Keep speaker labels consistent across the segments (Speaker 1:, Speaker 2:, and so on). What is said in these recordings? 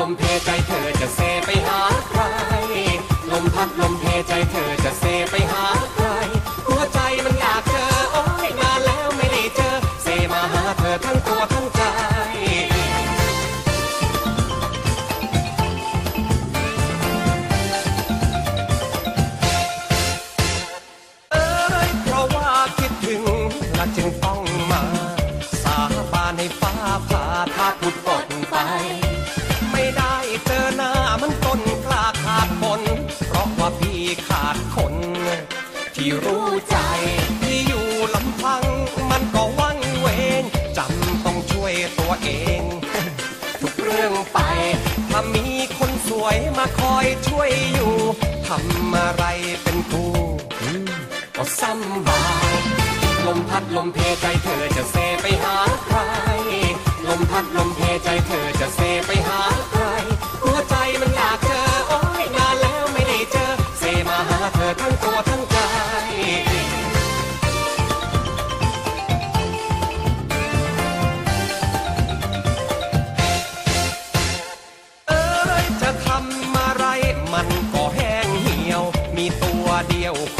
Speaker 1: ลมเพใจเธอจะเซไปหาใคร ลมพัดลมเพใจเธอจะเซไปหาใคร หัวใจมันอยากเจอโอ้ยมาแล้วไม่ได้เจอ เซมาหาเธอทั้งตัวทั้งใจจึงต้องมา สาบานให้ฟ้าผ่าถ้าพุดปดไป รู้ใจที่อยู่ลำพัง มันก็วังเวงจำต้องช่วยตัวเอง ทุกเรื่องไป ถ้ามีคนสวยมาคอยช่วยอยู่ทำอะไรเป็นคู่ก็ซ้ำบายลมพัดลมเพใจเธอจะ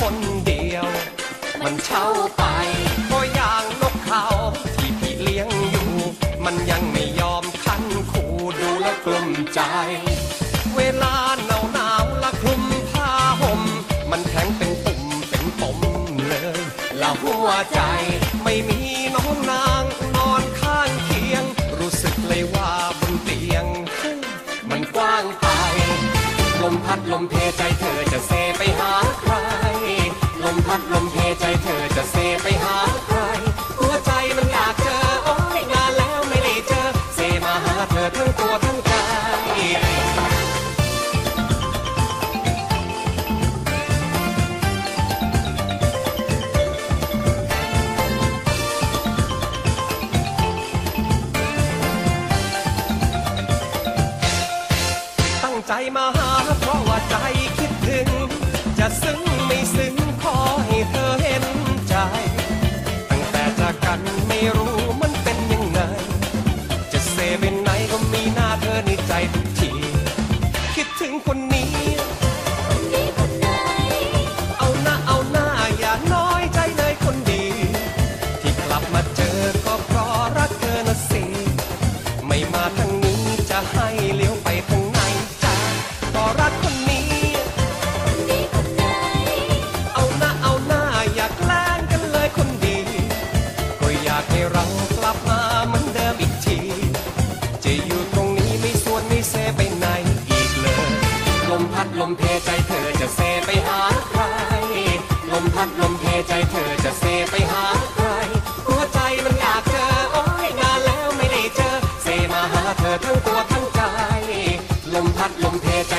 Speaker 1: คนเดียว มันเช่าไปก็อย่างนกเขาที่พี่เลี้ยงอยู่ มันยังไม่ยอมคันคู่ดูแลกลุ้มใจ เวลาหนาวหนาวละคลุมผ้าห่มมันแข็งเป็นตุ่มเป็นปมเลยละหัวใจไม่มีน้องนางนอนข้างเคียง รู้สึกเลยว่าบนเตียง มันกว้างไปลมพัดลมเพใจ งใจมาหา เพราะว่าใจคิดถึง จะซึ้งไม่ซึ้งขอให้เธอเห็นใจ ตั้งแต่จากกันไม่รู้มันเป็นยังไง จะเซเป็นไหนก็มีหน้าเธอในใจทุกที คิดถึงคนนี้ มพัดลมเพใจเธอจะเซไปหาใคร ลมพัดลมเพใจเธอจะเซไปหาใคร หัวใจมันอยากเจอโอ้ยนานแล้วไม่ได้เจอ เซมาหาเธอทั้งตัวทั้งใจ ลมพัดลมเพใจ